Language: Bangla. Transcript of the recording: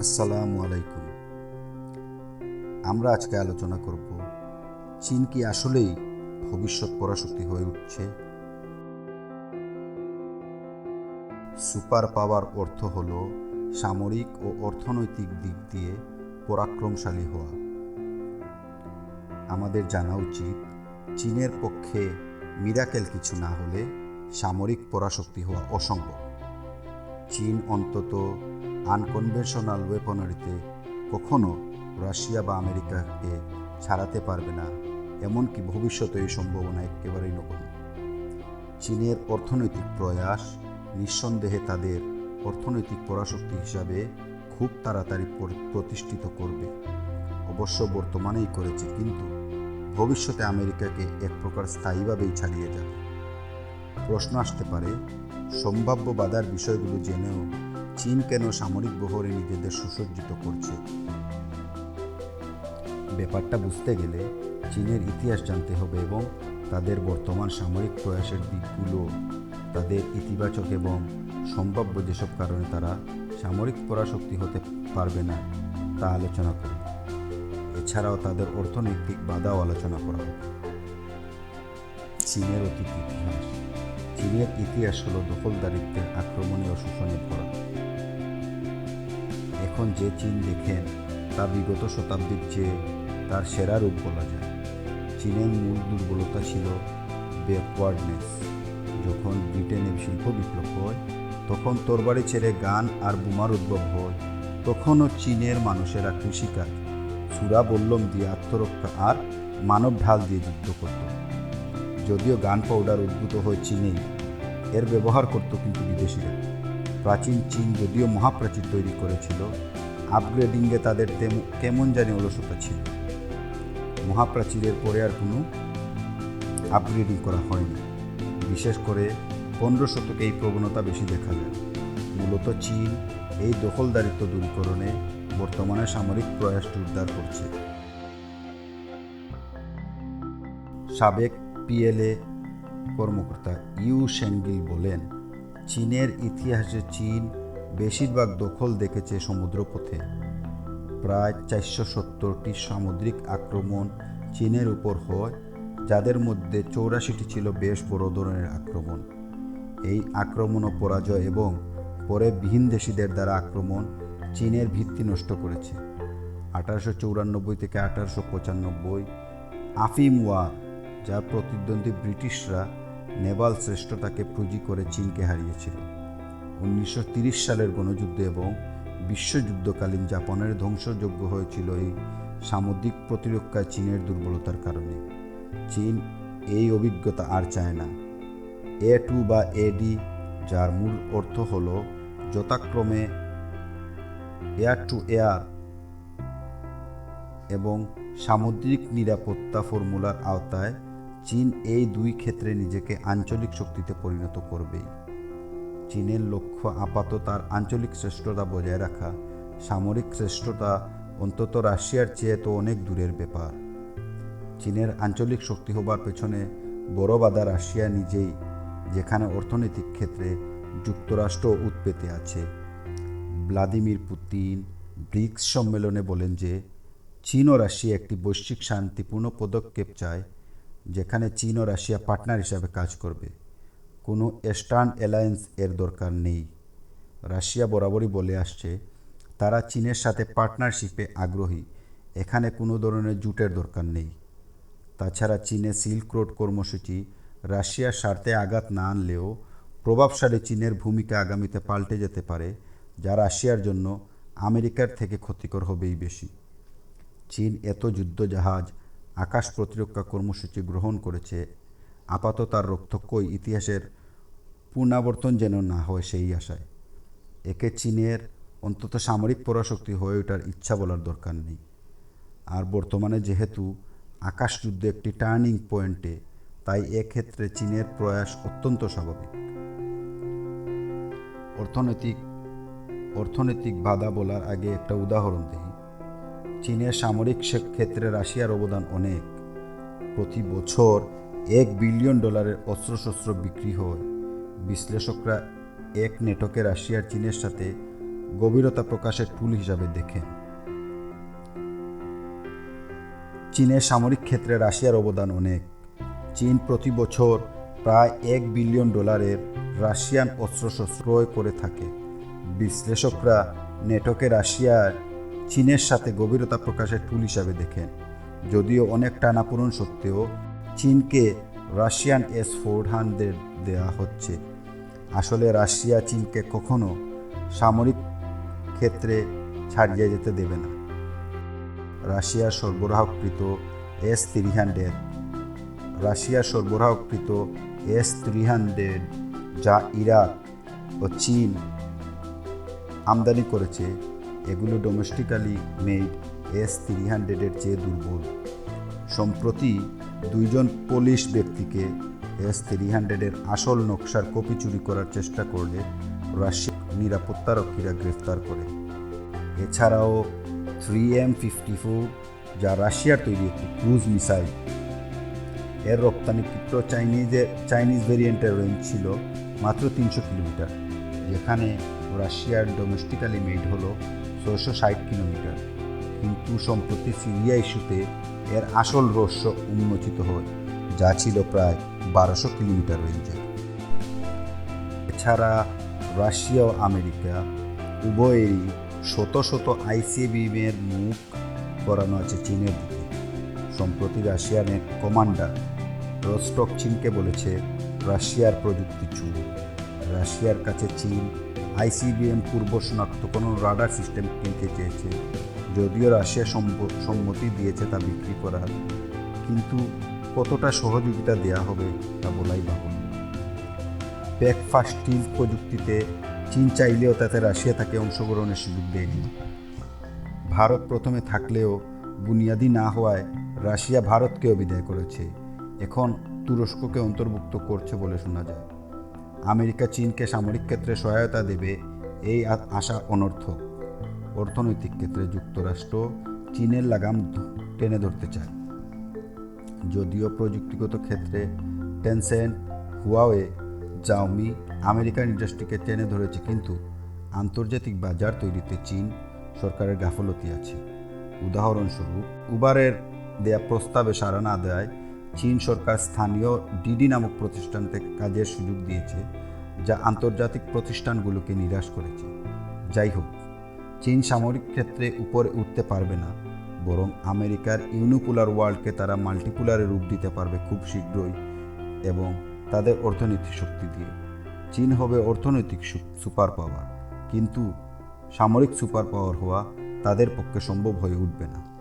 আসসালামু আলাইকুম। আমরা আজকে আলোচনা করব, চীন কি আসলেই ভবিষ্যৎ পরাশক্তি হয়ে উঠছে? সুপার পাওয়ার অর্থ হল সামরিক ও অর্থনৈতিক দিক দিয়ে পরাক্রমশালী হওয়া। আমাদের জানা উচিত, চীনের পক্ষে মিরাকেল কিছু না হলে সামরিক পরাশক্তি হওয়া অসম্ভব। চীন অন্তত আনকনভেনশনাল ওয়েপনারিতে কখনো রাশিয়া বা আমেরিকাকে ছাড়াতে পারবে না, এমনকি ভবিষ্যতে এই সম্ভাবনা একেবারেই নগণ্য। চীনের অর্থনৈতিক প্রয়াস নিঃসন্দেহে তাদের অর্থনৈতিক পরাশক্তি হিসাবে খুব তাড়াতাড়ি প্রতিষ্ঠিত করবে। অবশ্য বর্তমানেই করেছে, কিন্তু ভবিষ্যতে আমেরিকাকে এক প্রকার স্থায়ীভাবেই ছাড়িয়ে যাবে। প্রশ্ন আসতে পারে, সম্ভাব্য বাধার বিষয়গুলো জেনেও চীন কেন সামরিক বহরে নিজেদের সুসজ্জিত করছে? ব্যাপারটা বুঝতে গেলে চীনের ইতিহাস জানতে হবে এবং তাদের বর্তমান সামরিক প্রয়াসের দিকগুলো, তাদের ইতিবাচক এবং সম্ভাব্য যেসব কারণে তারা সামরিক পরাশক্তি হতে পারবে না, তা আলোচনা করবে এছাড়াও তাদের অর্থনৈতিক বাধাও আলোচনা করা হবে চীনের অতীত ইতিহাস। চীনের ইতিহাস হলো দখলদারিত্বের আক্রমণে ও শোষণে ভরা। এখন যে চীন দেখেন তা বিগত শতাব্দীর চেয়ে তার সেরা রূপ বলা যায়। চীনের মূল দুর্বলতা ছিল ব্যাকওয়ার্ডনেস যখন ব্রিটেনে শিল্প বিপ্লব হয়, তখন তরবারি ছেড়ে গান আর বোমার উদ্ভব হয়, তখনও চীনের মানুষেরা কৃষিকাজ, সুরা বল্লম দিয়ে আত্মরক্ষা আর মানব ঢাল দিয়ে যুদ্ধ করত। যদিও গান পাউডার উদ্ভূত হয় চীনেই, এর ব্যবহার করত কিন্তু বিদেশিরা। প্রাচীন চীন যদিও মহাপ্রাচীর তৈরি করেছিল আপগ্রেডিংয়ে তাদের কেমন জানি অলসতা ছিল। মহাপ্রাচীরের পরে আর কোনো আপগ্রেডিং করা হয়নি। বিশেষ করে পনেরো শতকে এই প্রবণতা বেশি দেখা যায়। মূলত চীন এই দখলদারিত্ব দূরীকরণে বর্তমানে সামরিক প্রয়াস জোরদার করছে। সাবেক পিএলএ কর্মকর্তা ইউ সেনগিল বলেন চীনের ইতিহাসে চীন বেশিরভাগ দখল দেখেছে সমুদ্রপথে। প্রায় চারশো সত্তরটি সামুদ্রিক আক্রমণ চীনের উপর হয়, যাদের মধ্যে চৌরাশিটি ছিল বেশ বড় ধরনের আক্রমণ। এই আক্রমণ ও পরাজয় এবং পরে বিহীনদেশীদের দ্বারা আক্রমণ চীনের ভিত্তি নষ্ট করেছে। আঠারোশো চৌরানব্বই থেকে আঠারোশো পঁচানব্বই আফিম ওয়ার, যা প্রতিদ্বন্দ্বী ব্রিটিশরা নেভাল শ্রেষ্ঠতাকে পুঁজি করে চীনকে হারিয়েছিল। উনিশশো সালের গণযুদ্ধ এবং বিশ্বযুদ্ধকালীন জাপানের ধ্বংসযোগ্য হয়েছিল এই সামুদ্রিক প্রতিরক্ষায় চীনের দুর্বলতার কারণে। চীন এই অভিজ্ঞতা আর চায় না। এ টু বা এডি যার মূল অর্থ হল যথাক্রমে এয়ার টু এয়ার এবং সামুদ্রিক নিরাপত্তা ফর্মুলার আওতায় চীন এই দুই ক্ষেত্রে নিজেকে আঞ্চলিক শক্তিতে পরিণত করবেই। চীনের লক্ষ্য আপাতত তার আঞ্চলিক শ্রেষ্ঠতা বজায় রাখা। সামরিক শ্রেষ্ঠতা অন্তত রাশিয়ার চেয়ে তো অনেক দূরের ব্যাপার। চীনের আঞ্চলিক শক্তি হবার পেছনে বড় বাধা রাশিয়া নিজেই, যেখানে অর্থনৈতিক ক্ষেত্রে যুক্তরাষ্ট্র উৎপেতে আছে। ভ্লাদিমির পুতিন ব্রিক্স সম্মেলনে বলেন যে, চীন ও রাশিয়া একটি বৈশ্বিক শান্তিপূর্ণ পদক্ষেপ চায় যেখানে চীন ও রাশিয়া পার্টনার হিসাবে কাজ করবে। কোনো এস্টার্ন অ্যালায়েন্স এর দরকার নেই। রাশিয়া বরাবরই বলে আসছে, তারা চীনের সাথে পার্টনারশিপে আগ্রহী। এখানে কোনো ধরনের জুটের দরকার নেই। তাছাড়া চীনে সিল্ক রোড কর্মসূচি রাশিয়ার স্বার্থে আঘাত না আনলেও প্রভাবশালী চীনের ভূমিকা আগামীতে পাল্টে যেতে পারে, যা রাশিয়ার জন্য আমেরিকার থেকে ক্ষতিকর হবেই বেশি। চীন এত যুদ্ধজাহাজ আকাশ প্রতিরক্ষা কর্মসূচি গ্রহণ করেছে। আপাতত তার রক্তক্ষয় ইতিহাসের পুনরাবর্তন যেন না হয় সেই আশায়। একে চীনের অন্তত সামরিক পরাশক্তি হয়ে ওঠার ইচ্ছা বলার দরকার নেই। আর বর্তমানে যেহেতু আকাশযুদ্ধ একটি টার্নিং পয়েন্টে, তাই এক্ষেত্রে চীনের প্রয়াস অত্যন্ত স্বাভাবিক। অর্থনৈতিক অর্থনৈতিক বাধা বলার আগে একটা উদাহরণ দিই। চীনের সামরিক ক্ষেত্রে রাশিয়ার অবদান অনেক। প্রতি বছর এক বিলিয়ন ডলারের অস্ত্রশস্ত্র বিক্রি হয়। বিশ্লেষকরা এক নেটকে রাশিয়ার চীনের সাথে গভীরতা প্রকাশের টুল হিসাবে দেখেন। চীনের সামরিক ক্ষেত্রে রাশিয়ার অবদান অনেক। চীন প্রতি বছর প্রায় এক বিলিয়ন ডলারের রাশিয়ান অস্ত্রশস্ত্র ক্রয় করে থাকে। বিশ্লেষকরা নেটকে রাশিয়ার চীনের সাথে গভীরতা প্রকাশের টুল হিসাবে দেখেন। যদিও অনেক টানাপোড়ন সত্ত্বেও চীনকে রাশিয়ান এস ফোর হান্ড্রেড দেওয়া হচ্ছে। আসলে রাশিয়া চীনকে কখনো সামরিক ক্ষেত্রে ছাড়িয়ে যেতে দেবে না। রাশিয়ার সরবরাহকৃত এস থ্রি হান্ড্রেড রাশিয়ার সরবরাহকৃত এস থ্রি হান্ড্রেড যা ইরাক ও চীন আমদানি করেছে এগুলো ডোমেস্টিক্যালি মেড এস থ্রি হান্ড্রেডের চেয়ে দুর্বল। সম্প্রতি দুইজন পুলিশ ব্যক্তিকে এস থ্রি হান্ড্রেডের আসল নকশার কপি চুরি করার চেষ্টা করলে রাশিয়ার নিরাপত্তারক্ষীরা গ্রেফতার করে। এছাড়াও থ্রি এম ফিফটি ফোর যা রাশিয়ার তৈরি একটি ক্রুজ মিসাইল। এর রপ্তানিকৃত চাইনিজের চাইনিজ ভেরিয়েন্টের রেঞ্জ ছিল মাত্র তিনশো কিলোমিটার। যেখানে রাশিয়ার ডোমেস্টিক্যালি মেড হলো ছয়শো ষাট কিলোমিটার। কিন্তু সম্প্রতি সিরিয়া ইস্যুতে এর আসল রহস্য উন্মোচিত হয়, যা ছিল প্রায় বারোশো কিলোমিটার রেঞ্জের এছাড়া রাশিয়া ও আমেরিকা উভয়েরই শত শত আইসিবিএমের মুখ করানো আছে চীনের দিকে। সম্প্রতি রাশিয়ার এক কমান্ডার রোস্টক চীনকে বলেছে, রাশিয়ার প্রযুক্তি চুর রাশিয়ার কাছে চীন আইসিবিএম পূর্ব শনাক্ত কোনো রাডার সিস্টেম কিনতে চেয়েছে, যদিও রাশিয়া সম্মতি দিয়েছে তা বিক্রি করার। কিন্তু কতটা সহযোগিতা দেয়া হবে তা বলাই বাহুল্য। ব্যাকফাস্ট স্টিল প্রযুক্তিতে চীন চাইলেও তাতে রাশিয়া তাকে অংশগ্রহণের সুযোগ দেয়নি। ভারত প্রথমে থাকলেও বুনিয়াদি না হওয়ায় রাশিয়া ভারতকেও বিদায় করেছে। এখন তুরস্ককে অন্তর্ভুক্ত করছে বলে শোনা যায়। আমেরিকা, চীনকে সামরিক ক্ষেত্রে সহায়তা দেবে এই আশা অনর্থক। অর্থনৈতিক ক্ষেত্রে যুক্তরাষ্ট্র চীনের লাগাম টেনে ধরতে চায়। যদিও প্রযুক্তিগত ক্ষেত্রে টেনসেন্ট হুয়াওয়ে জাওমি আমেরিকান ইন্ডাস্ট্রিকে টেনে ধরেছে, কিন্তু আন্তর্জাতিক বাজার তৈরিতে চীন সরকারের গাফলতি আছে। উদাহরণস্বরূপ, উবারের দেয়া প্রস্তাবে সাড়া না দেয় চীন সরকার স্থানীয় ডিডি নামক প্রতিষ্ঠান থেকে কাজের সুযোগ দিয়েছে, যা আন্তর্জাতিক প্রতিষ্ঠানগুলোকে নিরাশ করেছে। যাই হোক, চীন সামরিক ক্ষেত্রে উপরে উঠতে পারবে না, বরং আমেরিকার ইউনিপুলার ওয়ার্ল্ডকে তারা মাল্টিপুলারে রূপ দিতে পারবে খুব শীঘ্রই এবং তাদের অর্থনৈতিক শক্তি দিয়ে। চীন হবে অর্থনৈতিক সুপার পাওয়ার কিন্তু সামরিক সুপার পাওয়ার হওয়া তাদের পক্ষে সম্ভব হয়ে উঠবে না।